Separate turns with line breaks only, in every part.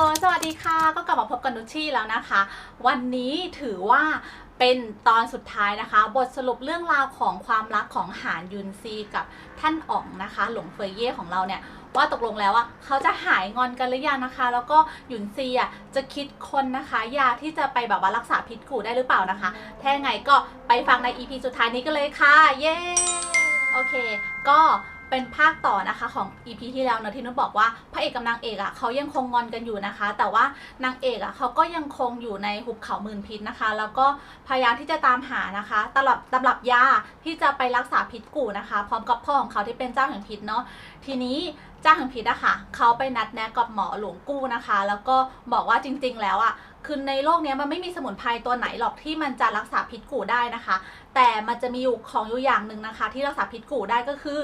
สวัสดีค่ะ ก็กลับมาพบกับนุชชี่แล้วนะคะ วันนี้ถือว่าเป็นตอนสุดท้ายนะคะ บทสรุปเรื่องราวของความรักของหานยุนซีกับท่านอ๋องนะคะ หลงเฟยเย่ของเราเนี่ยว่าตกลงแล้วอะเขาจะหายงอนกันหรือยังนะคะ แล้วก็หยุนซีอะจะคิดคนนะคะยาที่จะไปแบบว่ารักษาพิษกูได้หรือเปล่านะคะถ้ายังไงก็ไปฟังใน EP สุดท้ายนี้กันเลยค่ะ เย้โอเค ก็ เป็นภาคต่อนะคะของ EP ที่แล้วเนอะที่นุชบอกว่าพระเอกกับนางเอกอะเขายังคงงอนกันอยู่นะคะ แต่ว่านางเอกอะเขาก็ยังคงอยู่ในหุบเขาหมื่นพิษนะคะ แล้วก็พยายามที่จะตามหานะคะตลับตำรับยาที่จะไปรักษาพิษกูนะคะ พร้อมกับพ่อของเขาที่เป็นเจ้าแห่งพิษเนาะทีนี้เจ้าแห่งพิษอะค่ะเขาไปนัดแนะกับหมอหลวงกู้นะคะ แล้วก็บอกว่าจริง ๆ แล้วอะคือในโลกนี้มันไม่มีสมุนไพรตัวไหนหรอกที่มันจะรักษาพิษกูได้นะคะ แต่มันจะมีอยู่ของอยู่อย่างหนึ่งนะคะ ที่รักษาพิษกูได้ก็คือ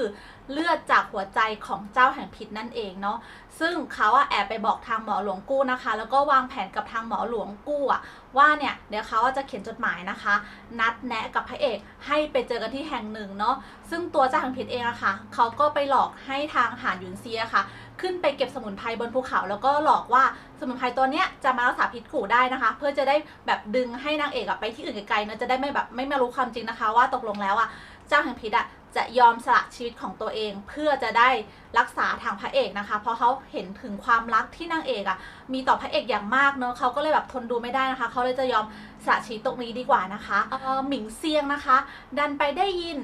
เลือดจากหัวใจของเจ้าแห่งพิษนั่นเองเนาะซึ่งเขาอะแอบไปบอกทางหมอหลวงกู้นะคะ แล้วก็วางแผนกับทางหมอหลวงกู้อะว่าเนี่ยเดี๋ยวเขาจะเขียนจดหมายนะคะ นัดแนะกับพระเอกให้ไปเจอกันที่แห่งหนึ่งเนาะซึ่งตัวเจ้าแห่งพิษเองอะค่ะเขาก็ไปหลอกให้ทางหานหยุนเซียค่ะ ขึ้นไปเก็บสมุนไพรบนภูเขา แล้วก็หลอกว่าสมุนไพรตัวเนี้ยจะมารักษาพิษกูได้นะคะ เพื่อจะได้แบบดึงให้นางเอกอะไปที่อื่นไกลๆเนอะจะได้ไม่แบบไม่มารู้ความจริงนะคะ ว่าตกลงแล้วอะเจ้าแห่งพิษอะ จะยอมสละชีวิตของตัวเอง เพื่อจะได้รักษาทางพระเอกนะคะ เพราะเขาเห็นถึงความรักที่นางเอกอะมีต่อพระเอกอย่างมากเนอะเขาก็เลยแบบทนดูไม่ได้นะคะ เขาเลยจะยอม สละชีวิตตรงนี้ดีกว่านะคะเอ่อหมิงเซียงนะคะ ดันไปได้ยิน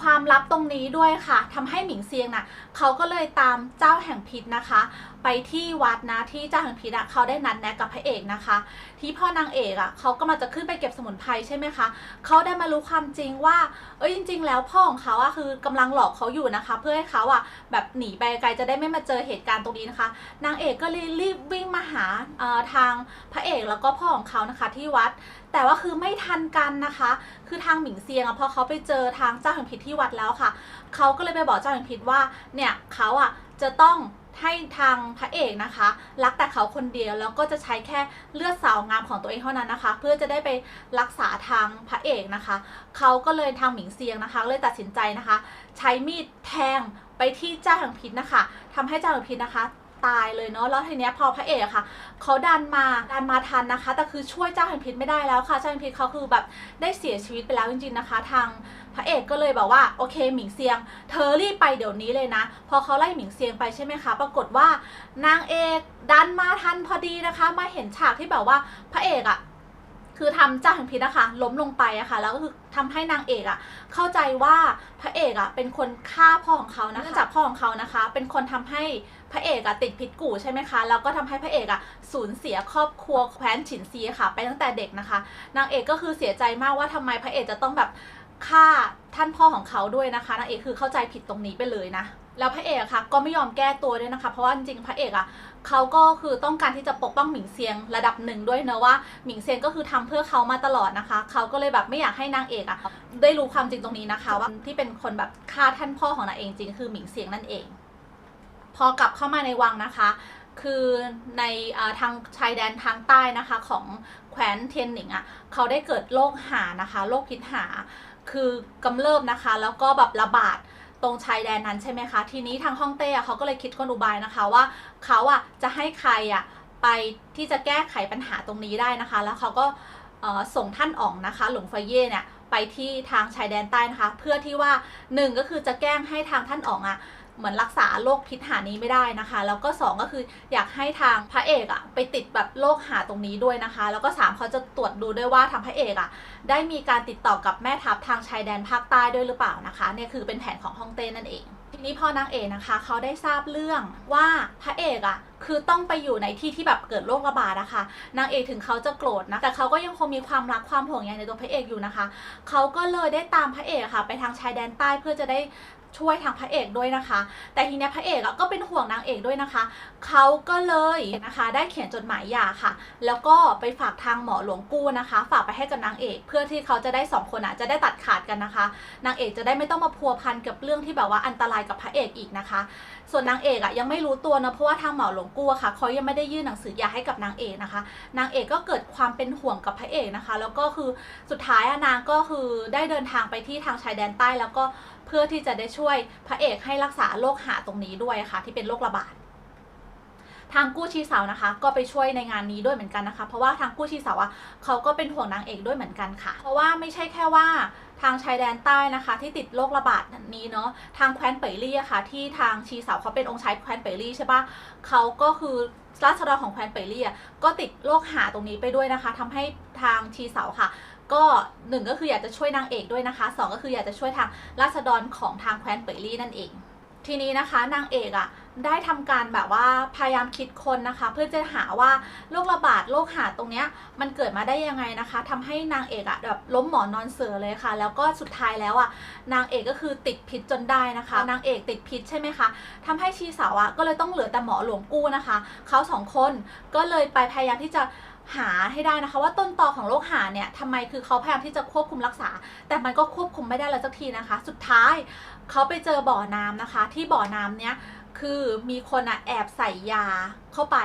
ความลับตรงนี้ด้วยค่ะทำให้หมิงเซียงน่ะเขาก็เลยตามเจ้าแห่งพิษนะคะ ไปที่วัดนะที่เจ้าแห่งพิษอะเขาได้นัดแนะกับพระเอกนะคะ ที่พ่อนางเอกอะเขาก็มาจะขึ้นไปเก็บสมุนไพรใช่ไหมคะเขาได้มารู้ความจริงว่าเอ้ยจริง ๆ แล้วพ่อของเขาอะคือกำลังหลอกเขาอยู่นะคะ เพื่อให้เขาอะแบบหนีไปไกลจะได้ไม่มาเจอเหตุการณ์ตรงนี้นะคะ นางเอกก็เลยรีบวิ่งมาหาเอ่อทางพระเอกแล้วก็พ่อของเขานะคะ ที่วัดแต่ว่าคือไม่ทันกันนะคะ คือทางหมิงเซียงอะพอเขาไปเจอทางเจ้าแห่งพิษที่วัดแล้วค่ะ เขาก็เลยไปบอกเจ้าแห่งพิษว่า เนี่ยเขาอะจะต้องให้ทางพระเอกนะคะ รักแต่เขาคนเดียวแล้วก็จะใช้แค่เลือดสาวงามของตัวเองเท่านั้นนะคะ เพื่อจะได้ไปรักษาทางพระเอกนะคะ เขาก็เลยทางหมิงเซียงนะคะเลยตัดสินใจนะคะ ใช้มีดแทงไปที่เจ้าแห่งพิษนะคะทำให้เจ้าแห่งพิษนะคะ ตายเลยเนาะแล้วทีเนี้ยพอพระเอกอะค่ะเขาดันมาดันมาทันนะคะ แต่คือช่วยเจ้าแห่งพิษไม่ได้แล้วค่ะเจ้าแห่งพิษเขาคือแบบได้เสียชีวิตไปแล้วจริงๆนะคะ ทางพระเอกก็เลยบอกว่าโอเคหมิงเซียง เธอรีบไปเดี๋ยวนี้เลยนะ พอเขาไล่หมิงเซียงไปใช่ไหมคะ ปรากฏว่านางเอกดันมาทันพอดีนะคะ มาเห็นฉากที่แบบว่าพระเอกอะคือทำเจ้าแห่งพิษนะคะล้มลงไปอะค่ะแล้วก็คือทำให้นางเอกอะเข้าใจว่าพระเอกอะเป็นคนฆ่าพ่อของเขานะคะเนื่องจากพ่อของเขานะคะ เป็นคนทำให้ พระเอกอะติดพิษกูใช่ไหมคะแล้วก็ทำให้พระเอกอะสูญเสียครอบครัวแคว้นฉินซีค่ะ ไปตั้งแต่เด็กนะคะ นางเอกก็คือเสียใจมากว่าทำไมพระเอกจะต้องแบบฆ่าท่านพ่อของเขาด้วยนะคะนางเอกคือเข้าใจผิดตรงนี้ไปเลยนะแล้วพระเอกอะค่ะก็ไม่ยอมแก้ตัวด้วยนะคะ เพราะว่าจริงๆพระเอกอะเขาก็คือต้องการที่จะปกป้องหมิงเซียงระดับหนึ่งด้วยเนอะว่าหมิงเซียงก็คือทำเพื่อเขามาตลอดนะคะเขาก็เลยแบบไม่อยากให้นางเอกอะได้รู้ความจริงตรงนี้นะคะ ว่าที่เป็นคนแบบฆ่าท่านพ่อของนางเองจริงคือหมิงเซียงนั่นเอง พอกลับเข้ามาในวังนะคะ คือในอทางชายแดนทางใต้นะคะของแคว้นเทียนหนิงอะ่ะเขาได้เกิดโรคหานะคะโรคพิษหาคือกำเริบนะคะ แล้วก็แบบระบาดตรงชายแดนนั้นใช่ไหมคะ ทีนี้ทางฮ่องเต้อะเขาก็เลยคิดกลอุบายนะคะว่าเขาอะจะให้ใครอะไปที่จะแก้ไขปัญหาตรงนี้ได้นะคะ แล้วเขาก็ส่งท่านอ๋องนะคะ หลวงเฟยเย่เนี่ยไปที่ทางชายแดนใต้นะคะ เพื่อที่ว่าหนึ่งก็คือจะแกล้งให้ทางท่านอ๋องอะ เหมือนรักษาโรคพิษหานี้ไม่ได้นะคะ แล้วก็ 2 ก็คืออยากให้ทางพระเอกอะไปติดแบบโรคหาตรงนี้ด้วยนะคะ แล้วก็ 3เขาจะตรวจดูด้วยว่าทางพระเอกอะได้มีการติดต่อกับแม่ทัพทางชายแดนภาคใต้ด้วยหรือเปล่านะคะเนี่ยคือเป็นแผนของฮ่องเต้นั่นเองทีนี้พอนางเอกนะคะเขาได้ทราบเรื่องว่าพระเอกอะคือต้องไปอยู่ในที่ที่แบบเกิดโรคระบาดนะคะนางเอกถึงเขาจะโกรธนะแต่เขาก็ยังคงมีความรักความห่วงใยในตัวพระเอกอยู่นะคะ เขาก็เลยได้ตามพระเอกค่ะ ไปทางชายแดนใต้เพื่อจะได้ ช่วยทางพระเอกด้วยนะคะ แต่ทีนี้พระเอกก็เป็นห่วงนางเอกด้วยนะคะ เขาก็เลยนะคะได้เขียนจดหมายหย่าค่ะ แล้วก็ไปฝากทางหมอหลวงกู้นะคะ ฝากไปให้กับนางเอก เพื่อที่เขาจะได้สองคนอะจะได้ตัดขาดกันนะคะ นางเอกจะได้ไม่ต้องมาพัวพันกับเรื่องที่แบบว่าอันตรายกับพระเอกอีกนะคะ ส่วนนางเอกอะยังไม่รู้ตัวนะเพราะว่าทางหมอหลวงกู้ค่ะเขายังไม่ได้ยื่นหนังสือหย่าให้กับนางเอกนะคะ นางเอกก็เกิดความเป็นห่วงกับพระเอกนะคะ แล้วก็คือสุดท้ายนางก็คือได้เดินทางไปที่ทางชายแดนใต้แล้วก็ เพื่อที่จะได้ช่วยพระเอกให้รักษาโรคหาตรงนี้ด้วยค่ะที่เป็นโรคระบาดทางกู้ชีเสานะคะ ก็ไปช่วยในงานนี้ด้วยเหมือนกันนะคะ เพราะว่าทางกู้ชีสาวอะเขาก็เป็นห่วงนางเอกด้วยเหมือนกันค่ะ เพราะว่าไม่ใช่แค่ว่าทางชายแดนใต้นะคะ ที่ติดโรคระบาดนี้เนาะทางแคว้นเป่ยลี่อะค่ะ ที่ทางชีเสาเขาเป็นองค์ชายแคว้นเป่ยลี่ใช่ปะเขาก็คือราษฎรของแคว้นเป่ยลี่อะก็ติดโรคหาตรงนี้ไปด้วยนะคะทำให้ทางชีเสาค่ะ ก็หนึ่งก็คืออยากจะช่วยนางเอกด้วยนะคะสองก็คืออยากจะช่วยทางราษฎรของทางแคว้นเป่ยลี่นั่นเอง ทีนี้นะคะนางเอกอะ่ะได้ทำการแบบว่าพยายามคิดคนนะคะ เพื่อจะหาว่าโรคระบาดโรคหาตรงเนี้ยมันเกิดมาได้ยังไงนะคะทำให้นางเอกอะ่ะแบบล้มหมอนนอนเสือเลยค่ะ แล้วก็สุดท้ายแล้วอะ่ะนางเอกก็คือติดพิษจนได้นะคะ นางเอกติดพิษใช่ไหมคะทำให้ชีสาวอะ่ะก็เลยต้องเหลือแต่หมอหลวงกู้นะคะเขาสองคนก็เลยไปพยายามที่จะ หาให้ได้นะคะ ว่าต้นตอของโรคหาเนี่ยทำไมคือเขาพยายามที่จะควบคุมรักษา แต่มันก็ควบคุมไม่ได้แล้วสักทีนะคะ สุดท้ายเขาไปเจอบ่อน้ำนะคะ ที่บ่อน้ำเนี้ย คือมีคนอะแอบใส่ยาเข้าไป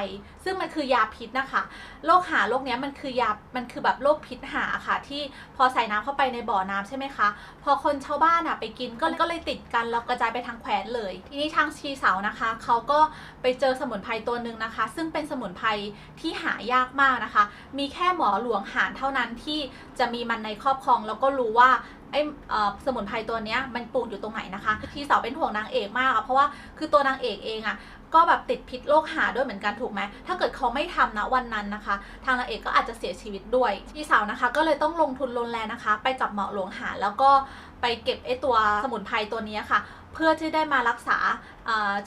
ซึ่งมันคือยาพิษนะคะโรคหาโรคเนี้ยมันคือยา มันคือแบบโรคพิษหาค่ะ ที่พอใส่น้ำเข้าไปในบ่อน้ำใช่ไหมคะ พอคนชาวบ้านอะไปกินก็ก็เลยติดกันแล้วกระจายไปทางแขวนเลย ทีนี้ทางชีเสานะคะเขาก็ไปเจอสมุนไพรตัวหนึ่งนะคะ ซึ่งเป็นสมุนไพรที่หายากมากนะคะ มีแค่หมอหลวงหานเท่านั้นที่จะมีมันในครอบครองแล้วก็รู้ว่า ไอ้สมุนไพรตัวเนี้ยมันปลูกอยู่ตรงไหนนะคะพี่สาวเป็นห่วงนางเอกมากอะเพราะว่าคือตัวนางเอกเองอะก็แบบติดพิษโรคหาด้วยเหมือนกันถูกไหม ถ้าเกิดเขาไม่ทำนะวันนั้นนะคะ ทางนางเอกก็อาจจะเสียชีวิตด้วย พี่สาวนะคะ ก็เลยต้องลงทุนลงแรงนะคะ ไปกับหมอหลวงหาแล้วก็ไปเก็บไอ้ตัวสมุนไพรตัวนี้ค่ะ เพื่อที่ได้มารักษา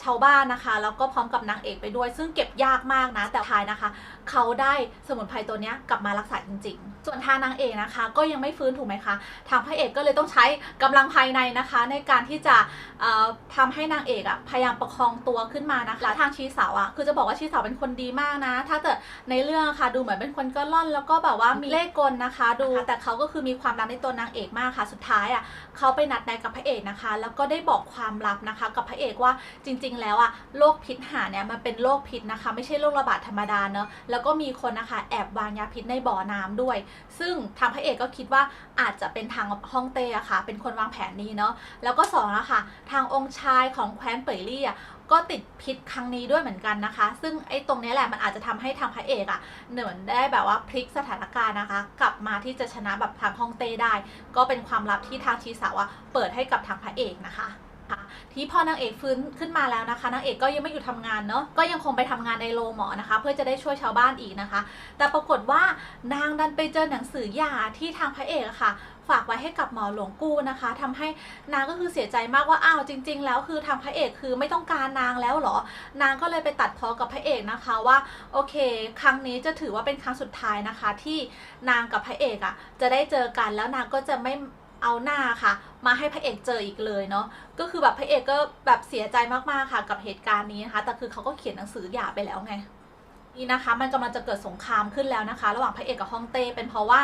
ชาวบ้านนะคะ แล้วก็พร้อมกับนางเอกไปด้วย ซึ่งเก็บยากมากนะ แต่ท้ายนะคะ เขาได้สมุนไพรตัวเนี้ยกลับมารักษาจริง ๆ ส่วนทางนางเอกนะคะ ก็ยังไม่ฟื้นถูกไหมคะ ทางพระเอกก็เลยต้องใช้กำลังภายในนะคะ ในการที่จะเอ่อทำให้นางเอกอะพยายามประคองตัวขึ้นมานะคะแล้วทางชีสาวอะคือจะบอกว่าชีสาวเป็นคนดีมากนะ ถ้าเกิดในเรื่องอะค่ะดูเหมือนเป็นคนก็ล่อน แล้วก็แบบว่ามีเล่ห์กลนะคะ ดูแต่เขาก็คือมีความรักในตัวนางเอกมากค่ะ สุดท้ายอะเขาไปนัดแนะกับพระเอกนะคะ แล้วก็ได้บอกความลับนะคะ กับพระเอกว่าจริงๆ แล้วอะโรคพิษหาเนี่ยมันเป็นโรคพิษนะคะ ไม่ใช่โรคระบาดธรรมดาเนอะแล้วก็มีคนนะคะแอบวางยาพิษในบ่อน้ำด้วย ซึ่งทางพระเอกก็คิดว่าอาจจะเป็นทางฮ่องเต้อะค่ะ เป็นคนวางแผนนี้เนาะแล้วก็สองอะค่ะทางองค์ชายของแคว้นเป่ยลี่อะก็ติดพิษครั้งนี้ด้วยเหมือนกันนะคะ ซึ่งไอ้ตรงนี้แหละมันอาจจะทำให้ทางพระเอกอะเหมือนได้แบบว่าพลิกสถานการณ์นะคะ กลับมาที่จะชนะแบบทางฮ่องเต้ได้ ก็เป็นความลับที่ทางชีสาวะเปิดให้กับทางพระเอกนะคะ ที่พอนางเอกฟื้นขึ้นมาแล้วนะคะนางเอกก็ยังไม่อยู่ทำงานเนาะก็ยังคงไปทำงานในโรงหมอนะคะ เพื่อจะได้ช่วยชาวบ้านอีกนะคะ แต่ปรากฏว่านางดันไปเจอหนังสือยาที่ทางพระเอกะค่ะ ฝากไว้ให้กับหมอหลวงกู้นะคะทำให้นางก็คือเสียใจมากว่าอ้าวจริง ๆ แล้วคือทางพระเอกคือไม่ต้องการนางแล้วเหรอ นางก็เลยไปตัดพ้อกับพระเอกนะคะว่าโอเค ครั้งนี้จะถือว่าเป็นครั้งสุดท้ายนะคะ ที่นางกับพระเอกอะจะได้เจอกันแล้วนางก็จะไม่ เอาหน้าค่ะ มาให้พระเอกเจออีกเลยเนาะก็คือแบบพระเอกก็แบบเสียใจมากๆค่ะ กับเหตุการณ์นี้นะคะแต่คือเขาก็เขียนหนังสือหย่าไปแล้วไงนี่นะคะมันกำลังจะเกิดสงครามขึ้นแล้วนะคะ ระหว่างพระเอกกับฮ่องเต้เป็นเพราะว่า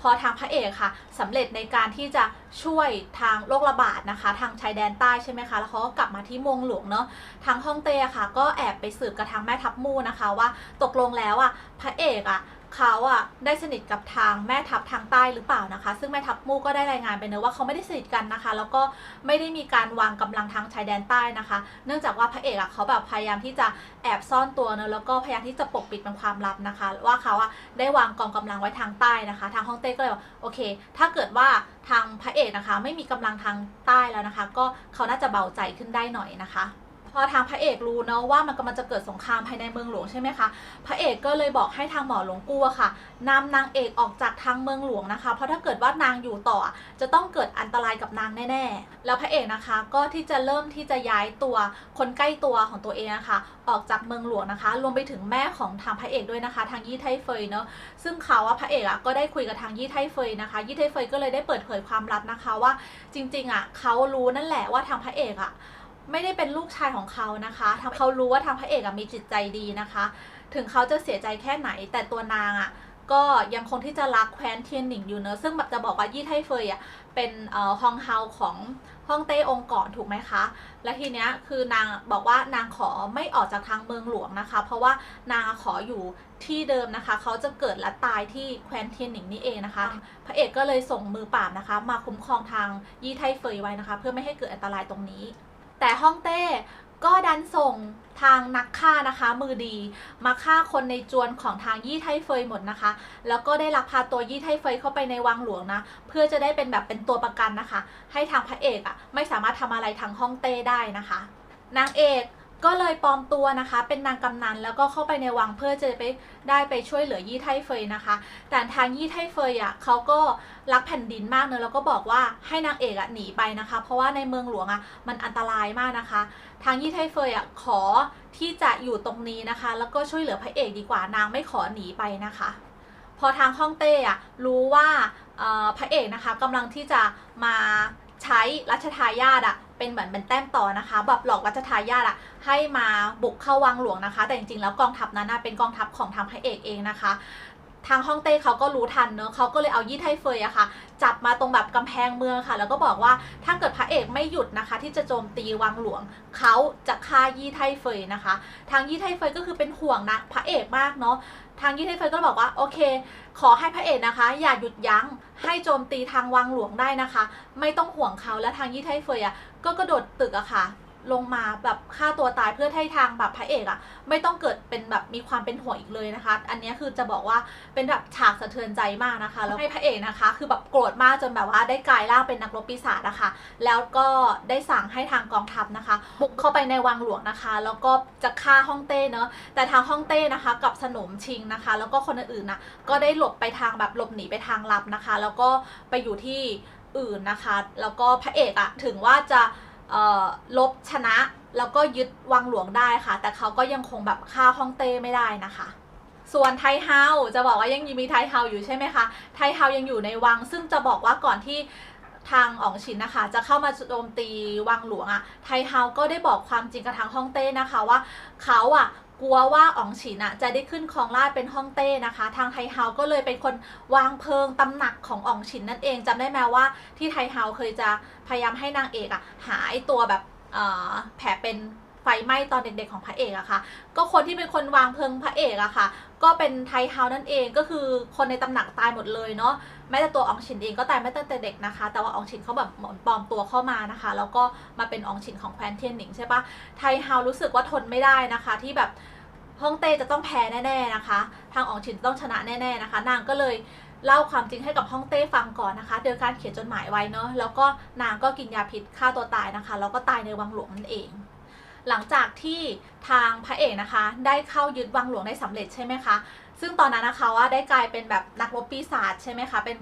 พอทางพระเอกค่ะสำเร็จในการที่จะช่วยทางโรคระบาดนะคะ ทางชายแดนใต้ใช่ไหมคะแล้วเขาก็กลับมาที่มงหลวงเนาะทางฮ่องเต้ค่ะ ก็แอบไปสืบกับทางแม่ทัพมู่นะคะ ว่าตกลงแล้วอะพระเอกอะ เขาอะได้สนิทกับทางแม่ทัพทางใต้หรือเปล่านะคะ ซึ่งแม่ทัพมู่ก็ได้รายงานไปเนอะว่าเขาไม่ได้สนิทกันนะคะ แล้วก็ไม่ได้มีการวางกำลังทางชายแดนใต้นะคะ เนื่องจากว่าพระเอกอะเขาแบบพยายามที่จะแอบซ่อนตัวเนอะแล้วก็พยายามที่จะปกปิดเป็นความลับนะคะ ว่าเขาอะได้วางกองกำลังไว้ทางใต้นะคะ ทางฮ่องเต้ก็เลยบอกโอเค ถ้าเกิดว่าทางพระเอกนะคะ ไม่มีกำลังทางใต้แล้วนะคะ ก็เขาน่าจะเบาใจขึ้นได้หน่อยนะคะ พอทางพระเอกรู้เนาะว่ามันกำลังจะเกิดสงครามภายในเมืองหลวงใช่ไหมคะพระเอกก็เลยบอกให้ทางหมอหลวงกู้อะค่ะนำนางเอกออกจากทางเมืองหลวงนะคะ เพราะถ้าเกิดว่านางอยู่ต่อ จะต้องเกิดอันตรายกับนางแน่ๆ แล้วพระเอกนะคะก็ที่จะเริ่มที่จะย้ายตัวคนใกล้ตัวของตัวเองนะคะออกจากเมืองหลวงนะคะ รวมไปถึงแม่ของทางพระเอกด้วยนะคะ ทางยี่ไทเฟยเนาะซึ่งเขาว่าพระเอกอะก็ได้คุยกับทางยี่ไทเฟยนะคะยี่ไทเฟยก็เลยได้เปิดเผยความลับนะคะว่าจริงๆอะเขารู้นั่นแหละว่าทางพระเอกอะ ไม่ได้เป็นลูกชายของเขานะคะทำเขารู้ว่าทางพระเอกมีจิตใจดีนะคะ ถึงเขาจะเสียใจแค่ไหน แต่ตัวนางอะก็ยังคงที่จะรักแคว้นเทียนหนิงอยู่เนอะซึ่งแบบจะบอกว่ายี่ไทเฟยอะเป็นฮองเฮาของฮ่องเต้องค์ก่อนถูกไหมคะ และทีเนี้ยคือนางบอกว่านางขอไม่ออกจากทางเมืองหลวงนะคะ เพราะว่านางขออยู่ที่เดิมนะคะ เขาจะเกิดและตายที่แคว้นเทียนหนิงนี่เองนะคะ พระเอกก็เลยส่งมือปราบนะคะ มาคุ้มครองทางยี่ไทเฟยไว้นะคะ เพื่อไม่ให้เกิดอันตรายตรงนี้ แต่ฮ่องเต้ก็ดันส่งทางนักฆ่านะคะมือดีมาฆ่าคนในจวนของทางยี่ไทเฟยหมดนะคะ แล้วก็ได้ลักพาตัวยี่ไทเฟยเข้าไปในวังหลวงนะ เพื่อจะได้เป็นแบบเป็นตัวประกันนะคะ ให้ทางพระเอกอะ่ะไม่สามารถทำอะไรทางฮ่องเต้ได้นะคะ นางเอก ก็เลยปลอมตัวนะคะ เป็นนางกำนันแล้วก็เข้าไปในวังเพื่อจะไปได้ไปช่วยเหลือยี่ไทเฟยนะคะ แต่ทางยี่ไทเฟยอะเขาก็รักแผ่นดินมากเนอะแล้วก็บอกว่าให้นางเอกอะหนีไปนะคะ เพราะว่าในเมืองหลวงอะมันอันตรายมากนะคะ ทางยี่ไทเฟยอะขอที่จะอยู่ตรงนี้นะคะ แล้วก็ช่วยเหลือพระเอกดีกว่านางไม่ขอหนีไปนะคะ พอทางฮ่องเต้อะรู้ว่าพระเอกนะคะกำลังที่จะมาใช้รัชทายาทอะเป็นเหมือนเป็นแต้มต่อนะคะแบบหลอกรัชทายาทอะ ให้มาบุกเข้าวังหลวงนะคะ แต่จริงๆ แล้วกองทัพนั้นเป็นกองทัพของทางพระเอกเองนะคะทางฮ่องเต้เขาก็รู้ทันเนอะเขาก็เลยเอายี่ไทเฟยอะค่ะ จับมาตรงแบบกำแพงเมืองค่ะ แล้วก็บอกว่าถ้าเกิดพระเอกไม่หยุดนะคะ ที่จะโจมตีวังหลวง เขาจะฆ่ายี่ไทเฟยนะคะ ทางยี่ไทเฟยก็คือเป็นห่วงนะพระเอกมากเนาะทางยี่ไทเฟยก็บอกว่าโอเค ขอให้พระเอกนะคะ อย่าหยุดยั้งให้โจมตีทางวังหลวงได้นะคะ ไม่ต้องห่วงเขาและทางยี่ไทเฟยอะก็กระโดดตึกอะค่ะ ลงมาแบบฆ่าตัวตายเพื่อให้ทางแบบพระเอกอะไม่ต้องเกิดเป็นแบบมีความเป็นห่วงอีกเลยนะคะ อันนี้คือจะบอกว่าเป็นแบบฉากสะเทือนใจมากนะคะ แล้วให้พระเอกนะคะ คือแบบโกรธมากจนแบบว่าได้กลายร่างเป็นนักรบปีศาจนะคะ แล้วก็ได้สั่งให้ทางกองทัพนะคะ บุกเข้าไปในวังหลวงนะคะ แล้วก็จะฆ่าฮ่องเต้เนอะแต่ทางฮ่องเต้นะคะ กับสนมชิงนะคะ แล้วก็คนอื่นๆนะก็ได้หลบไปทางแบบหลบหนีไปทางลับนะคะ แล้วก็ไปอยู่ที่อื่นนะคะ แล้วก็พระเอกอะถึงว่าจะ ลบชนะ แล้วก็ยึดวังหลวงได้ค่ะ แต่เขาก็ยังคงแบบฆ่าฮ่องเต้ไม่ได้นะคะส่วนไทเฮาจะบอกว่ายังมีไทเฮาอยู่ใช่ไหมคะ ไทเฮายังอยู่ในวัง ซึ่งจะบอกว่าก่อนที่ทางอ๋องฉินนะคะ จะเข้ามาโจมตีวังหลวงอะไทเฮาก็ได้บอกความจริงกับทางฮ่องเต้นะคะว่าเขาอะ กลัวว่าอ๋องฉินอะจะได้ขึ้นครองราชเป็นฮ่องเต้นะคะ ทางไทเฮาก็เลยเป็นคนวางเพลิงตำหนักของอ๋องฉินนั่นเองจำได้ไหมว่าที่ไทเฮาเคยจะพยายามให้นางเอกอะหายตัวแบบแผลเป็น ไฟไหม้ตอนเด็กๆของพระเอกอะค่ะ ก็คนที่เป็นคนวางเพลิงพระเอกอะค่ะ ก็เป็นไทเฮานั่นเองก็คือคนในตำหนักตายหมดเลยเนาะแม้แต่ตัวอองฉินเองก็ตายไม่ตั้งแต่เด็กนะคะ แต่ว่าอองฉินเขาแบบหมอนปลอมตัวเข้ามานะคะ แล้วก็มาเป็นอองฉินของแคว้นเทียนหนิงใช่ปะไทเฮารู้สึกว่าทนไม่ได้นะคะ ที่แบบฮ่องเต้จะต้องแพ้แน่ๆนะคะ ทางอองฉินต้องชนะแน่ๆนะคะ นางก็เลยเล่าความจริงให้กับฮ่องเต้ฟังก่อนนะคะโดยการเขียนจดหมายไว้เนาะแล้วก็นางก็กินยาพิษฆ่าตัวตายนะคะแล้วก็ตายในวังหลวงนั่นเอง หลังจากที่ทางพระเอกนะคะ ได้เข้ายึดวังหลวงได้สำเร็จใช่ไหมคะ ซึ่งตอนนั้นนะคะว่าได้กลายเป็นแบบนักรบปีศาจใช่ไหมคะ เป็น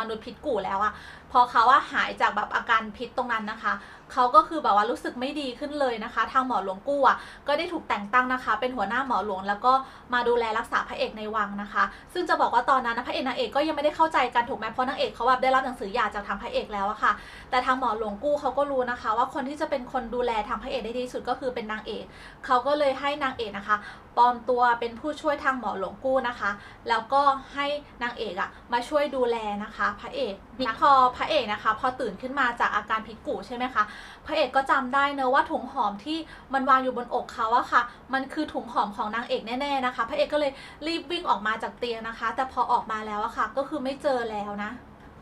มนุษย์พิษกู่แล้วอะ อเขาว่าหายจากแบบอาการพิษตรงนั้นนะคะเขาก็คือแบบว่ารู้สึกไม่ดีขึ้นเลยนะคะ ทางหมอหลวงกู้อะก็ได้ถูกแต่งตั้งนะคะ เป็นหัวหน้าหมอหลวง แล้วก็มาดูแลรักษาพระเอกในวังนะคะ ซึ่งจะบอกว่าตอนนั้นนะพระเอกนางเอกก็ยังไม่ได้เข้าใจกันถูกไหมเพราะนางเอกเขาแบบได้รับหนังสือหย่าจากทางพระเอกแล้วอะค่ะ แต่ทางหมอหลวงกู้เขาก็รู้นะคะ ว่าคนที่จะเป็นคนดูแลทางพระเอกได้ดีสุดก็คือเป็นนางเอกเขาก็เลยให้นางเอกนะคะปลอมตัวเป็นผู้ช่วยทางหมอหลวงกู้นะคะ แล้วก็ให้นางเอกอะมาช่วยดูแลนะคะ พระเอก นี่พอพระเอกนะคะ พอตื่นขึ้นมาจากอาการพิษกูใช่ไหมคะพระเอกก็จำได้เนอะว่าถุงหอมที่มันวางอยู่บนอกเขาอะค่ะ มันคือถุงหอมของนางเอกแน่ๆนะคะ พระเอกก็เลยรีบวิ่งออกมาจากเตียงนะคะ แต่พอออกมาแล้วอะค่ะ ก็คือไม่เจอแล้วนะ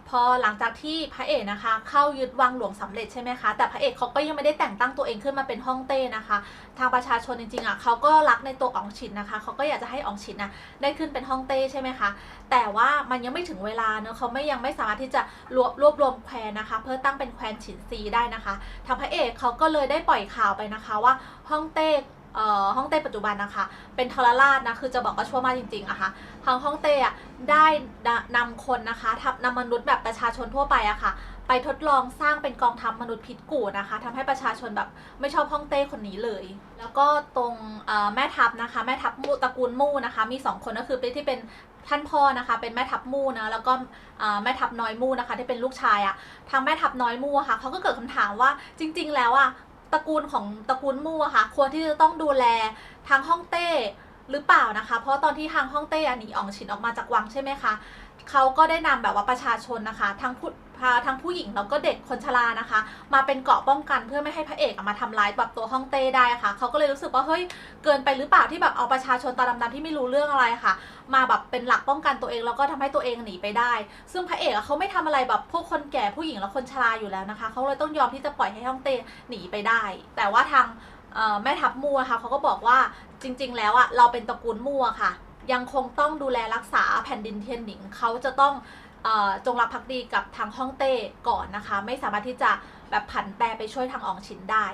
พอหลังจากที่พระเอกนะคะ เข้ายึดวังหลวงสำเร็จใช่ไหมคะแต่พระเอกเขาก็ยังไม่ได้แต่งตั้งตัวเองขึ้นมาเป็นฮ่องเต้นะคะ ทางประชาชนจริงๆอะเขาก็รักในตัวอองฉินนะคะเขาก็อยากจะให้อองฉินนะได้ขึ้นเป็นฮ่องเต้ใช่ไหมคะแต่ว่ามันยังไม่ถึงเวลาเนอะเขาไม่ยังไม่สามารถที่จะรวบรวบรวมแควนนะคะ เพื่อตั้งเป็นแควนฉินซีได้นะคะ ทางพระเอกเขาก็เลยได้ปล่อยข่าวไปนะคะว่าฮ่องเต้ เอ่องเต้ปัจจุบันนะคะ เป็นทรราชนะคือจะบอกว่าชั่วมากจริงๆอะคะ่ะทางฮ่องเต้อะได้นำคนนะคะทับนำมนุษย์แบบประชาชนทั่วไปอะค่ะ ไปทดลองสร้างเป็นกองทัพมนุษย์พิษกูนะคะทำให้ประชาชนแบบไม่ชอบฮ่องเต้คนนี้เลย แล้วก็ตรงแม่ทัพนะคะ แม่ทัพมู่ตระกูลมู่นะคะ มีสองคนก็คือเป็นที่เป็นท่านพ่อนะคะเป็นแม่ทัพมู่นะแล้วก็แม่ทัพน้อยมู่นะคะ ที่เป็นลูกชายอะทางแม่ทัพน้อยมู่ค่ะเขาก็เกิดคำถามว่าจริง ๆ แล้วอะ ตระกูลของตระกูลมู่อะค่ะควรที่จะต้องดูแลทางฮ่องเต้หรือเปล่านะคะ เพราะตอนที่ทางฮ่องเต้หนีอองฉินออกมาจากวังใช่ไหมคะเขาก็ได้นำแบบว่าประชาชนนะคะ ทั้งผู้ พาทั้งผู้หญิงแล้วก็เด็กคนชรานะคะ มาเป็นเกราะป้องกันเพื่อไม่ให้พระเอกอะมาทำร้ายแบบตัวฮ่องเต้ได้ค่ะเขาก็เลยรู้สึกว่าเฮ้ยเกินไปหรือเปล่าที่แบบเอาประชาชนตาดำๆที่ไม่รู้เรื่องอะไรค่ะ มาแบบเป็นหลักป้องกันตัวเองแล้วก็ทำให้ตัวเองหนีไปได้ ซึ่งพระเอกเขาไม่ทำอะไรแบบพวกคนแก่ผู้หญิงและคนชราอยู่แล้วนะคะเขาเลยต้องยอมที่จะปล่อยให้ฮ่องเต้หนีไปได้ แต่ว่าทางแม่ทัพมู่อะค่ะเขาก็บอกว่าจริง ๆ แล้วอะเราเป็นตระกูลมู่อะค่ะ ยังคงต้องดูแลรักษาแผ่นดินเทียนหนิงเขาจะต้อง จงรักภักดีกับทางฮ่องเต้ก่อนนะคะ ไม่สามารถที่จะแบบผันแปรไปช่วยทางอองชินได้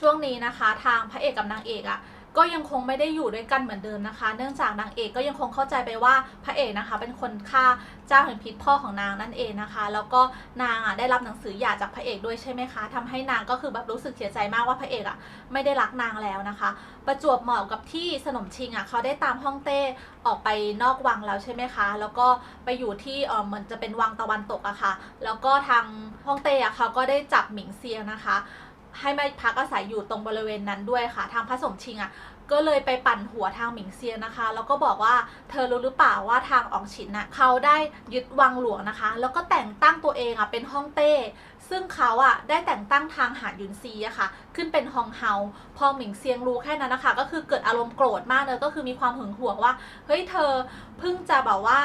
ช่วงนี้นะคะ ทางพระเอกกับนางเอกอะ ก็ยังคงไม่ได้อยู่ด้วยกันเหมือนเดิมนะคะ เนื่องจากนางเอกก็ยังคงเข้าใจไปว่าพระเอกนะคะ เป็นคนฆ่าเจ้าแห่งพิษพ่อของนางนั่นเองนะคะ แล้วก็นางอะได้รับหนังสือหย่าจากพระเอกด้วยใช่ไหมคะทำให้นางก็คือแบบรู้สึกเสียใจมากว่าพระเอกอะไม่ได้รักนางแล้วนะคะ ประจวบเหมาะกับที่สนมชิงอะเขาได้ตามฮ่องเต้ออกไปนอกวังแล้วใช่ไหมคะ แล้วก็ไปอยู่ที่เออเหมือนจะเป็นวังตะวันตกอะค่ะ แล้วก็ทางฮ่องเต้อะเขาก็ได้จับหมิงเซียนะคะ ให้มาพักอาศัยอยู่ตรงบริเวณนั้นด้วยค่ะ ทางพระสมชิงอะก็เลยไปปั่นหัวทางหมิงเซียงนะคะ แล้วก็บอกว่าเธอรู้หรือเปล่าว่าทางอองฉินน่ะเขาได้ยึดวังหลวงนะคะ แล้วก็แต่งตั้งตัวเองอะเป็นฮ่องเต้ ซึ่งเขาอะได้แต่งตั้งทางหานยุนซีอะค่ะ ขึ้นเป็นฮองเฮา พอหมิงเซียงรู้แค่นั้นนะคะ ก็คือเกิดอารมณ์โกรธมากเลยก็คือมีความหึงหวงว่า เฮ้ยเธอเพิ่งจะแบบว่า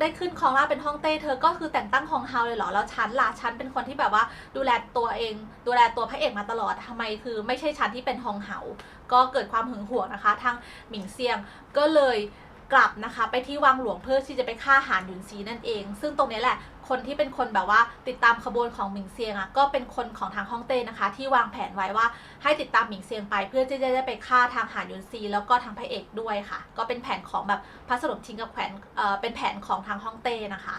ได้ขึ้นครองราชเป็นห้องเต้เธอก็คือแต่งตั้งฮองเฮาเลยเหรอแล้วฉันล่ะฉันเป็นคนที่แบบว่าดูแลตัวเอง ดูแลตัวพระเอกมาตลอดทำไมคือ ไม่ใช่ฉันที่เป็นฮองเฮาก็เกิดความหึงหวงนะคะ ทางหมิงเซียงก็เลย กลับนะคะ ไปที่วังหลวงเพื่อที่จะไปฆ่าหานหยุนซีนั่นเอง ซึ่งตรงนี้แหละคนที่เป็นคนแบบว่าติดตามขบวนของหมิงเซียงอะก็เป็นคนของทางฮ่องเต้นะคะ ที่วางแผนไว้ว่าให้ติดตามหมิงเซียงไปเพื่อที่จะได้ไปฆ่าทางหานหยุนซี แล้วก็ทางพระเอกด้วยค่ะ ก็เป็นแผนของแบบพระสนมชิงกับแขวนเอ่อเป็นแผนของทางฮ่องเต้นะคะ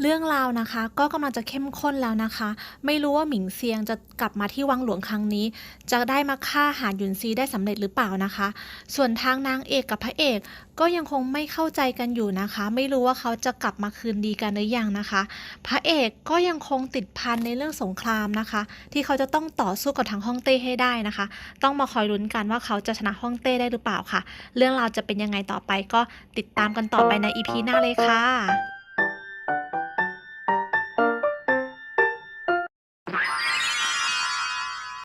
เรื่องราวนะคะ ก็กำลังจะเข้มข้นแล้วนะคะ ไม่รู้ว่าหมิงเซียงจะกลับมาที่วังหลวงครั้งนี้ จะได้มาฆ่าหานหยุนซีได้สำเร็จหรือเปล่านะคะ ส่วนทางนางเอกกับพระเอกก็ยังคงไม่เข้าใจกันอยู่นะคะ ไม่รู้ว่าเขาจะกลับมาคืนดีกันหรือยังนะคะ พระเอกก็ยังคงติดพันในเรื่องสงครามนะคะ ที่เขาจะต้องต่อสู้กับทางฮ่องเต้ให้ได้นะคะ ต้องมาคอยลุ้นกันว่าเขาจะชนะฮ่องเต้ได้หรือเปล่าค่ะ เรื่องราวจะเป็นยังไงต่อไปก็ติดตามกันต่อไปในอีพีหน้าเลยค่ะ